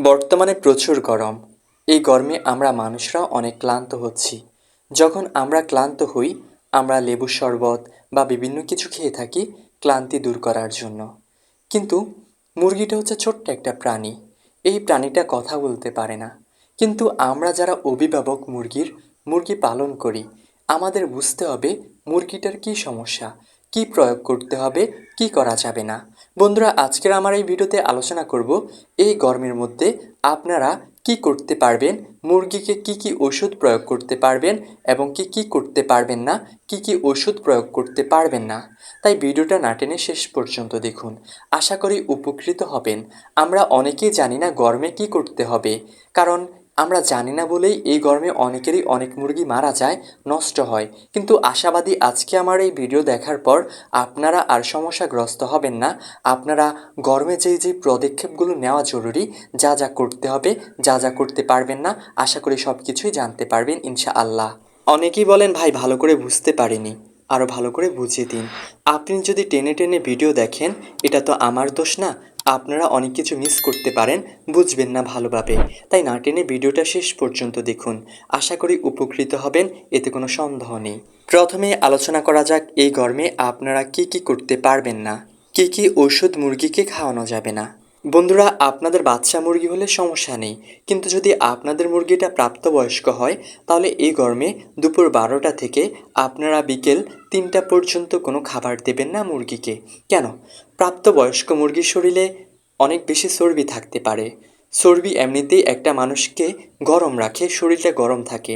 বর্তমানে প্রচুর গরম। এই গরমে আমরা মানুষরা অনেক ক্লান্ত হচ্ছি। যখন আমরা ক্লান্ত হই, আমরা লেবু শরবত বা বিভিন্ন কিছু খেয়ে থাকি ক্লান্তি দূর করার জন্য। কিন্তু মুরগিটা হচ্ছে ছোট্ট একটা প্রাণী। এই প্রাণীটা কথা বলতে পারে না। কিন্তু আমরা যারা অভিভাবক মুরগির, মুরগি পালন করি, আমাদের বুঝতে হবে মুরগিটার কী সমস্যা, কি প্রয়োগ করতে হবে, কি করা যাবে না। বন্ধুরা, আজকের আমার এই ভিডিওতে আলোচনা করব এই গরমের মধ্যে আপনারা কি করতে পারবেন, মুরগিকে কি কি ওষুধ প্রয়োগ করতে পারবেন এবং কি কি করতে পারবেন না, কি কি ওষুধ প্রয়োগ করতে পারবেন না। তাই ভিডিওটা না টেনে শেষ পর্যন্ত দেখুন। আশা করি উপকৃত হবেন। আমরা অনেকেই জানি না গরমে কি করতে হবে, কারণ আমরা জানি না বলেই এই গরমে অনেকেরই অনেক মুরগি মারা যায়, নষ্ট হয়। কিন্তু আশাবাদী আজকে আমার এই ভিডিও দেখার পর আপনারা আর সমস্যাগ্রস্ত হবেন না। আপনারা গরমে যেই যেই পদক্ষেপগুলো নেওয়া জরুরি, যা যা করতে হবে, যা যা করতে পারবেন না, আশা করি সব কিছুই জানতে পারবেন ইনশা আল্লাহ অনেকেই বলেন, ভাই, ভালো করে বুঝতে পারিনি। আরও ভালো করে বুঝিয়ে দিন। আপনি যদি টেনে টেনে ভিডিও দেখেন, এটা তো আমার দোষ না আপনারা অনেক কিছু মিস করতে পারেন, বুঝবেন না ভালোভাবে। তাই না টেনে ভিডিওটা শেষ পর্যন্ত দেখুন। আশা করি উপকৃত হবেন, এতে কোনো সন্দেহ নেই। প্রথমে আলোচনা করা যাক, এই গরমে আপনারা কি কি করতে পারবেন না? কি কি ওষুধ মুরগিকে খাওয়ানো যাবে না? বন্ধুরা, আপনাদের বাচ্চা মুরগি হলে সমস্যা নেই। কিন্তু যদি আপনাদের মুরগিটা প্রাপ্তবয়স্ক হয়, তাহলে এই গরমে দুপুর বারোটা থেকে আপনারা বিকেল তিনটা পর্যন্ত কোনো খাবার দেবেন না মুরগিকে। কেন? প্রাপ্তবয়স্ক মুরগির শরীরে অনেক বেশি চর্বি থাকতে পারে। চর্বি এমনিতেই একটা মানুষকে গরম রাখে, শরীরটা গরম থাকে।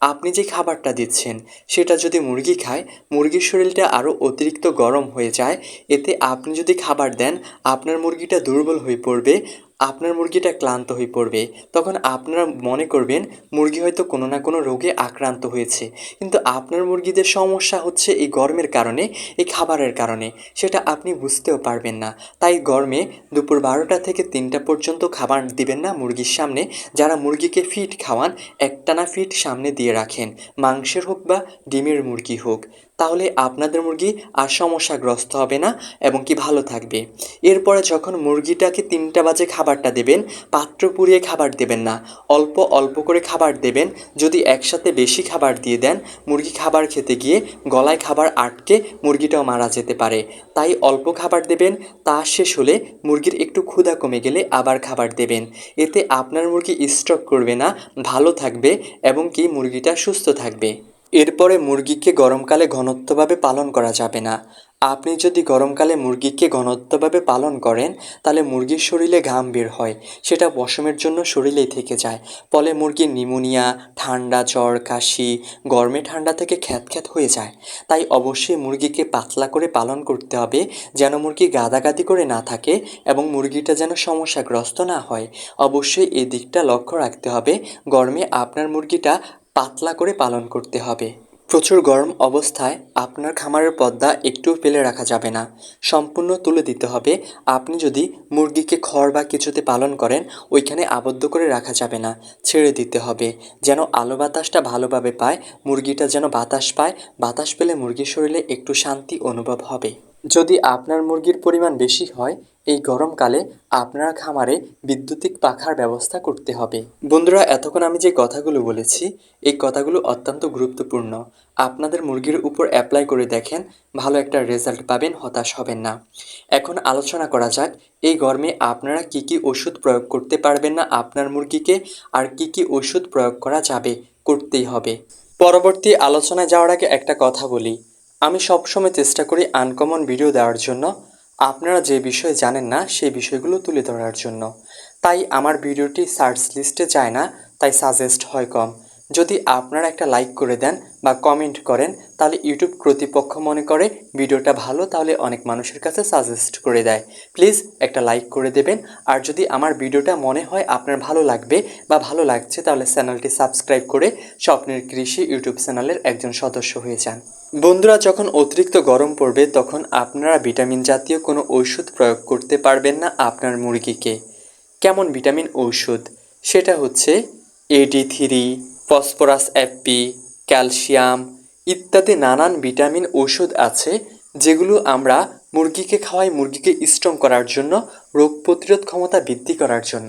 আপনি যে খাবারটা দিচ্ছেন, সেটা যদি মুরগি খায়, মুরগির শরীরটা আরও অতিরিক্ত গরম হয়ে যায়। এতে আপনি যদি খাবার দেন, আপনার মুরগিটা দুর্বল হয়ে পড়বে আপনার মুরগিটা ক্লান্ত হয়ে পড়বে, তখন আপনারা মনে করবেন মুরগি হয়তো কোনো না কোনো রোগে আক্রান্ত হয়েছে। কিন্তু আপনার মুরগিদের সমস্যা হচ্ছে এই গরমের কারণে, এই খাবারের কারণে। সেটা আপনি বুঝতেও পারবেন না। তাই গরমে দুপুর বারোটা থেকে তিনটা পর্যন্ত খাবার দিবেন না মুরগির সামনে। যারা মুরগিকে ফিট খাওয়ান, একটানা ফিট সামনে দিয়ে রাখেন। মাংসের হোক বা ডিমের মুরগি হোক। তাহলে আপনাদের মুরগি আর সমস্যাগ্রস্ত হবে না এবং কি ভালো থাকবে। এরপরে যখন মুরগিটাকে তিনটা বাজে খাবারটা দেবেন, পাত্র পুড়িয়ে খাবার দেবেন না। অল্প অল্প করে খাবার দেবেন, যদি একসাথে বেশি খাবার দিয়ে দেন, মুরগি খাবার খেতে গিয়ে গলায় খাবার আটকে মুরগিটাও মারা যেতে পারে। তাই অল্প খাবার দেবেন, তা শেষ হলে মুরগির একটু ক্ষুধা কমে গেলে আবার খাবার দেবেন। এতে আপনার মুরগি স্ট্রক করবে না, ভালো থাকবে এবং কি মুরগিটা সুস্থ থাকবে। এরপরে মুরগিকে গরমকালে ঘনত্বভাবে পালন করা যাবে না। আপনি যদি গরমকালে মুরগিকে ঘনত্বভাবে পালন করেন, তাহলে মুরগির শরীরে ঘাম বের হয়। সেটা পশমের জন্য শরীরেই থেকে যায়। ফলে মুরগির নিমোনিয়া, ঠান্ডা জ্বর, কাশি, গরমে ঠান্ডা থেকে খ্যাত খ্যাত হয়ে যায়। তাই অবশ্যই মুরগিকে পাতলা করে পালন করতে হবে, যেন মুরগি গাদাগাদি করে না থাকে এবং মুরগিটা যেন সমস্যাগ্রস্ত না হয়। অবশ্যই এই দিকটা লক্ষ্য রাখতে হবে, গরমে আপনার মুরগিটা পাতলা করে পালন করতে হবে। প্রচুর গরম অবস্থায় আপনার খামারের পর্দা একটু ফেলে রাখা যাবে না। সম্পূর্ণ তুলে দিতে হবে। আপনি যদি মুরগিকে খড় বা কিছুতে পালন করেন, ওইখানে আবদ্ধ করে রাখা যাবে না। ছেড়ে দিতে হবে। যেন আলো বাতাসটা ভালোভাবে পায়, মুরগিটা যেন বাতাস পায়, বাতাস পেলে মুরগির শরীরে একটু শান্তি অনুভব হবে। যদি আপনার মুরগির পরিমাণ বেশি হয় এই গরমকালে আপনার খামারে বিদ্যুতিক পাখার ব্যবস্থা করতে হবে। বন্ধুরা, এতক্ষণ আমি যে কথাগুলো বলেছি, এই কথাগুলো অত্যন্ত গুরুত্বপূর্ণ। আপনাদের মুরগির উপর অ্যাপ্লাই করে দেখেন, ভালো একটা রেজাল্ট পাবেন, হতাশ হবেন না। এখন আলোচনা করা যাক, এই গরমে আপনারা কি কি ওষুধ প্রয়োগ করতে পারবেন না আপনার মুরগিকে, আর কি কি ওষুধ প্রয়োগ করা যাবে, করতেই হবে। পরবর্তী আলোচনায় যাওয়ার আগে একটা কথা বলি। আমি সবসময় চেষ্টা করি আনকমন ভিডিও দেওয়ার জন্য। আপনারা যে বিষয়ে জানেন না, সেই বিষয়গুলো তুলে ধরার জন্য। তাই আমার ভিডিওটি সার্চ লিস্টে যায় না, তাই সাজেস্ট হয় কম। যদি আপনারা একটা লাইক করে দেন বা কমেন্ট করেন, তাহলে ইউটিউব কর্তৃপক্ষ মনে করে ভিডিওটা ভালো, তাহলে অনেক মানুষের কাছে সাজেস্ট করে দেয়। প্লিজ একটা লাইক করে দেবেন। আর যদি আমার ভিডিওটা মনে হয় আপনার ভালো লাগবে বা ভালো লাগছে, তাহলে চ্যানেলটি সাবস্ক্রাইব করে স্বপ্নের কৃষি ইউটিউব চ্যানেলের একজন সদস্য হয়ে যান। বন্ধুরা, যখন অতিরিক্ত গরম পড়বে, তখন আপনারা ভিটামিন জাতীয় কোনো ঔষধ প্রয়োগ করতে পারবেন না আপনার মুরগিকে। কেমন ভিটামিন ঔষধ? সেটা হচ্ছে A D three phosphorus F P calcium ইত্যাদি নানান ভিটামিন ঔষধ আছে যেগুলো আমরা মুরগিকে খাওয়াই, মুরগিকে স্ট্রং করার জন্য, রোগ প্রতিরোধ ক্ষমতা বৃদ্ধি করার জন্য।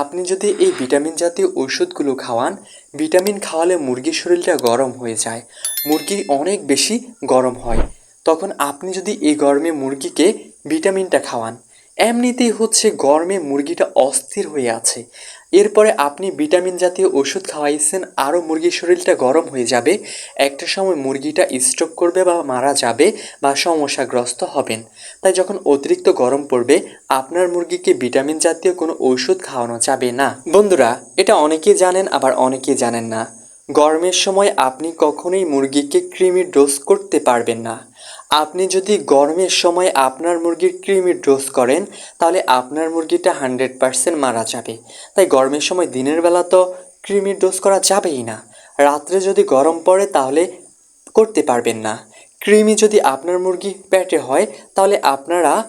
আপনি যদি এই ভিটামিন জাতীয় ওষুধগুলো খাওয়ান, ভিটামিন খাওয়ালে মুরগির শরীরটা গরম হয়ে যায়, মুরগি অনেক বেশি গরম হয়। তখন আপনি যদি এই গরমে মুরগিকে ভিটামিনটা খাওয়ান, এমনিতেই হচ্ছে গরমে মুরগিটা অস্থির হয়ে আছে। এরপরে আপনি ভিটামিন জাতীয় ওষুধ খাওয়াইছেন, আরও মুরগির শরীরটা গরম হয়ে যাবে। একটা সময় মুরগিটা স্ট্রোক করবে বা মারা যাবে বা সমস্যাগ্রস্ত হবেন। তাই যখন অতিরিক্ত গরম পড়বে, আপনার মুরগিকে ভিটামিন জাতীয় কোনো ওষুধ খাওয়ানো যাবে না। বন্ধুরা, এটা অনেকেই জানেন, আবার অনেকেই জানেন না। গরমের সময় আপনি কখনোই মুরগিকে কৃমির ডোজ করতে পারবেন না। আপনি যদি গরমের সময় আপনার মুরগির কৃমির ডোজ করেন, তাহলে আপনার মুরগিটা হান্ড্রেড পারসেন্ট মারা যাবে। তাই গরমের সময় দিনের বেলা তো কৃমির ডোজ করা যাবেই না। রাত্রে যদি গরম পড়ে, তাহলে করতে পারবেন না। কৃমি যদি আপনার মুরগি পেটে হয়, তাহলে আপনারা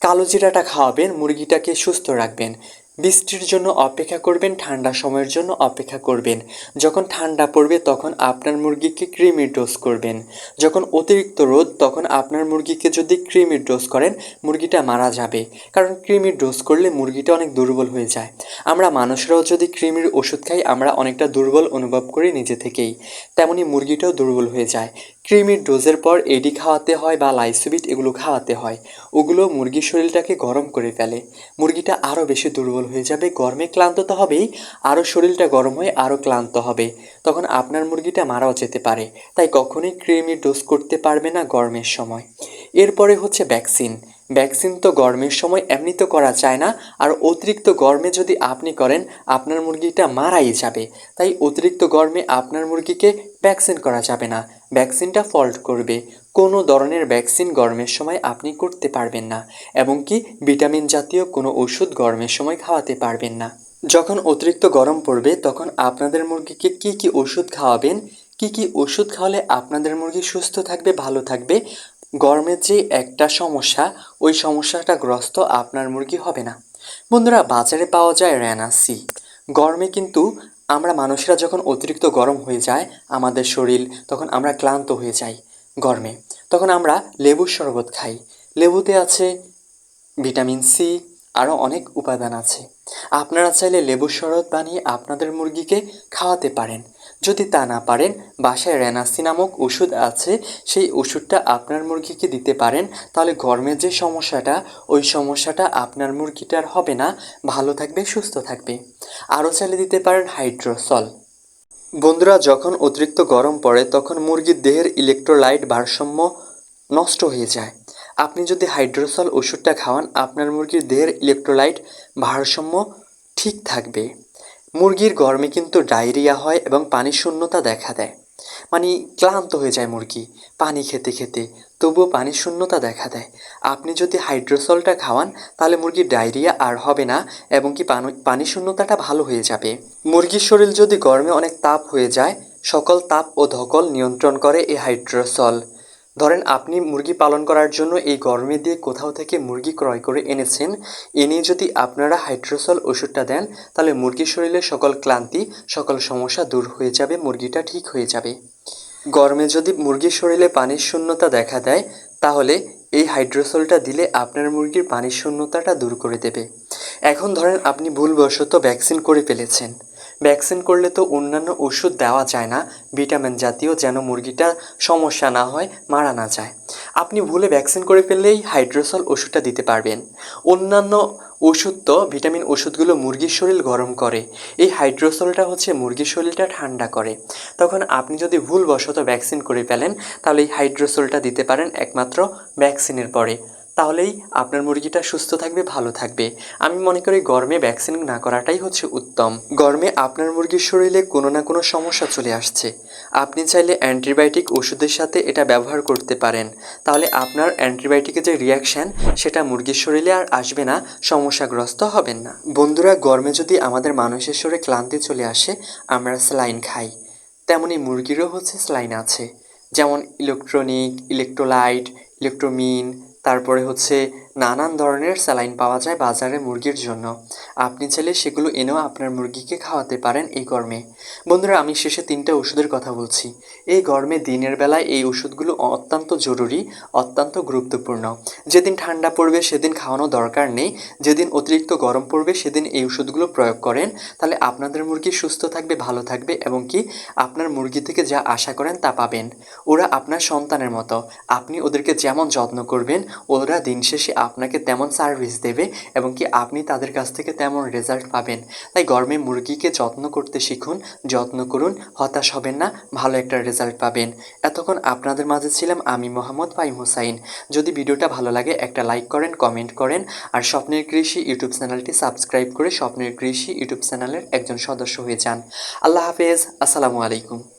কালো জিরাটা খাওয়াবেন, মুরগিটাকে সুস্থ রাখবেন। বৃষ্টির জন্য অপেক্ষা করবেন, ঠান্ডা সময়ের জন্য অপেক্ষা করবেন। যখন ঠান্ডা পড়বে, তখন আপনার মুরগিকে ক্রিমির ডোজ করবেন। যখন অতিরিক্ত রোদ, তখন আপনার মুরগিকে যদি ক্রিমির ডোজ করেন, মুরগিটা মারা যাবে। কারণ ক্রিমির ডোজ করলে মুরগিটা অনেক দুর্বল হয়ে যায়। আমরা মানুষরাও যদি ক্রিমির ওষুধ খাই, আমরা অনেকটা দুর্বল অনুভব করি নিজে থেকেই। তেমনি মুরগিটাও দুর্বল হয়ে যায়। ক্রিমির ডোজের পর এডি খাওয়াতে হয় বা লাইসোবিট এগুলো খাওয়াতে হয়। ওগুলো মুরগির শরীরটাকে গরম করে ফেলে। মুরগিটা আরও বেশি দুর্বল হয়ে যাবে। গরমে ক্লান্ত তো হবেই আরও শরীরটা গরম হয়ে আরও ক্লান্ত হবে। তখন আপনার মুরগিটা মারাও যেতে পারে। তাই কখনোই ক্রিমির ডোজ করতে পারবে না গরমের সময়। এরপরে হচ্ছে ভ্যাকসিন। ভ্যাকসিন তো গরমের সময় এমনি তো করা যায় না। আর অতিরিক্ত গরমে যদি আপনি করেন, আপনার মুরগিটা মারাই যাবে। তাই অতিরিক্ত গরমে আপনার মুরগিকে ভ্যাকসিন করা যাবে না। ভ্যাকসিনটা ফল্ট করবে। কোনো ধরনের ভ্যাকসিন গরমের সময় আপনি করতে পারবেন না এবং কি ভিটামিন জাতীয় কোনো ওষুধ গরমের সময় খাওয়াতে পারবেন না। যখন অতিরিক্ত গরম পড়বে, তখন আপনাদের মুরগিকে কি কি ওষুধ খাওয়াবেন? কি কি ওষুধ খাওয়ালে আপনাদের মুরগি সুস্থ থাকবে, ভালো থাকবে? গরমের যে একটা সমস্যা, ওই সমস্যাটা গ্রস্ত আপনার মুরগি হবে না। বন্ধুরা, বাজারে পাওয়া যায় র্যানা সি গরমে কিন্তু আমরা মানুষেরা যখন অতিরিক্ত গরম হয়ে যায়, আমাদের শরীর, তখন আমরা ক্লান্ত হয়ে যাই গরমে। তখন আমরা লেবুর শরবত খাই। লেবুতে আছে ভিটামিন সি আরও অনেক উপাদান আছে। আপনারা চাইলে লেবুর শরবত বানিয়ে আপনাদের মুরগিকে খাওয়াতে পারেন। যদি তা না পারেন, বাসায় রেনাসি নামক ওষুধ আছে, সেই ওষুধটা আপনার মুরগিকে দিতে পারেন। তাহলে গরমের যে সমস্যাটা, ওই সমস্যাটা আপনার মুরগিটার হবে না। ভালো থাকবে, সুস্থ থাকবে। আরও চাইলে দিতে পারেন হাইড্রোসল। বন্ধুরা, যখন অতিরিক্ত গরম পড়ে, তখন মুরগির দেহের ইলেকট্রোলাইট ভারসাম্য নষ্ট হয়ে যায়। আপনি যদি হাইড্রোসল ওষুধটা খাওয়ান, আপনার মুরগির দেহের ইলেকট্রোলাইট ভারসাম্য ঠিক থাকবে। মুরগির গরমে কিন্তু ডায়রিয়া হয় এবং পানি শূন্যতা দেখা দেয়। মানে ক্লান্ত হয়ে যায় মুরগি, পানি খেতে খেতে, তবুও পানি শূন্যতা দেখা দেয়। আপনি যদি হাইড্রোসলটা খাওয়ান, তাহলে মুরগির ডায়রিয়া আর হবে না এবং কি পানি শূন্যতাটা ভালো হয়ে যাবে। মুরগির শরীর যদি গরমে অনেক তাপ হয়ে যায়, সকল তাপ ও ধকল নিয়ন্ত্রণ করে এই হাইড্রোসল। ধরেন আপনি মুরগি পালন করার জন্য এই গরমে দিয়ে কোথাও থেকে মুরগি ক্রয় করে এনেছেন, এ নিয়ে যদি আপনারা হাইড্রোসল ওষুধটা দেন, তাহলে মুরগির শরীরে সকল ক্লান্তি, সকল সমস্যা দূর হয়ে যাবে, মুরগিটা ঠিক হয়ে যাবে। গরমে যদি মুরগির শরীরে পানির শূন্যতা দেখা দেয়, তাহলে এই হাইড্রোসলটা দিলে আপনার মুরগির পানির শূন্যতাটা দূর করে দেবে। এখন ধরেন আপনি ভুলবশত ভ্যাকসিন করে ফেলেছেন। ভ্যাকসিন করলে তো অন্যান্য ওষুধ দেওয়া যায় না, ভিটামিন জাতীয় যেন মুরগিটা সমস্যা না হয়, মারা না যায়। আপনি ভুলে ভ্যাকসিন করে ফেললেই হাইড্রোসল ওষুধটা দিতে পারবেন। অন্যান্য ওষুধ তো ভিটামিন ওষুধগুলো মুরগির শরীর গরম করে। এই হাইড্রোসলটা হচ্ছে মুরগির শরীরটা ঠান্ডা করে। তখন আপনি যদি ভুলবশত ভ্যাকসিন করে ফেলেন, তাহলে এই হাইড্রোসলটা দিতে পারেন একমাত্র ভ্যাকসিনের পরে। তাহলেই আপনার মুরগিটা সুস্থ থাকবে, ভালো থাকবে। আমি মনে করি গরমে ভ্যাকসিন না করাটাই হচ্ছে উত্তম। গরমে আপনার মুরগির শরীরে কোনো না কোনো সমস্যা চলে আসছে। আপনি চাইলে অ্যান্টিবায়োটিক ওষুধের সাথে এটা ব্যবহার করতে পারেন। তাহলে আপনার অ্যান্টিবায়োটিকের যে রিয়াকশান সেটা মুরগির শরীরে আর আসবে না, সমস্যাগ্রস্ত হবেন না। বন্ধুরা, গরমে যদি আমাদের মানুষের শরীরে ক্লান্তি চলে আসে, আমরা স্যালাইন খাই। তেমনি মুরগিরও হচ্ছে স্যালাইন আছে। যেমন ইলেকট্রনিক ইলেকট্রোলাইট ইলেকট্রোমিন তারপরে হচ্ছে নানান ধরনের স্যালাইন পাওয়া যায় বাজারে মুরগির জন্য। আপনি চাইলে সেগুলো এনেও আপনার মুরগিকে খাওয়াতে পারেন এই গরমে। বন্ধুরা, আমি শেষে তিনটা ওষুধের কথা বলছি। এই গরমে দিনের বেলায় এই ওষুধগুলো অত্যন্ত জরুরি, অত্যন্ত গুরুত্বপূর্ণ। যেদিন ঠান্ডা পড়বে সেদিন খাওয়ানো দরকার নেই। যেদিন অতিরিক্ত গরম পড়বে সেদিন এই ওষুধগুলো প্রয়োগ করেন। তাহলে আপনাদের মুরগি সুস্থ থাকবে, ভালো থাকবে এবং কি আপনার মুরগি থেকে যা আশা করেন তা পাবেন। ওরা আপনার সন্তানের মতো। আপনি ওদেরকে যেমন যত্ন করবেন, ওরা দিন শেষে আপনাকে তেমন সার্ভিস দেবে এবং কি আপনি তাদের কাছ থেকে তেমন রেজাল্ট পাবেন। তাই গরমে মুরগিকে যত্ন করতে শিখুন, যত্ন করুন, হতাশ হবেন না, ভালো একটা রেজাল্ট পাবেন। এতক্ষণ আপনাদের মাঝে ছিলাম আমি মোহাম্মদ ফাইম হোসাইন। যদি ভিডিওটা ভালো লাগে একটা লাইক করেন কমেন্ট করেন, আর স্বপ্নের কৃষি ইউটিউব চ্যানেলটি সাবস্ক্রাইব করে স্বপ্নের কৃষি ইউটিউব চ্যানেলের একজন সদস্য হয়ে যান। আল্লাহ হাফেজ, আসসালামু আলাইকুম।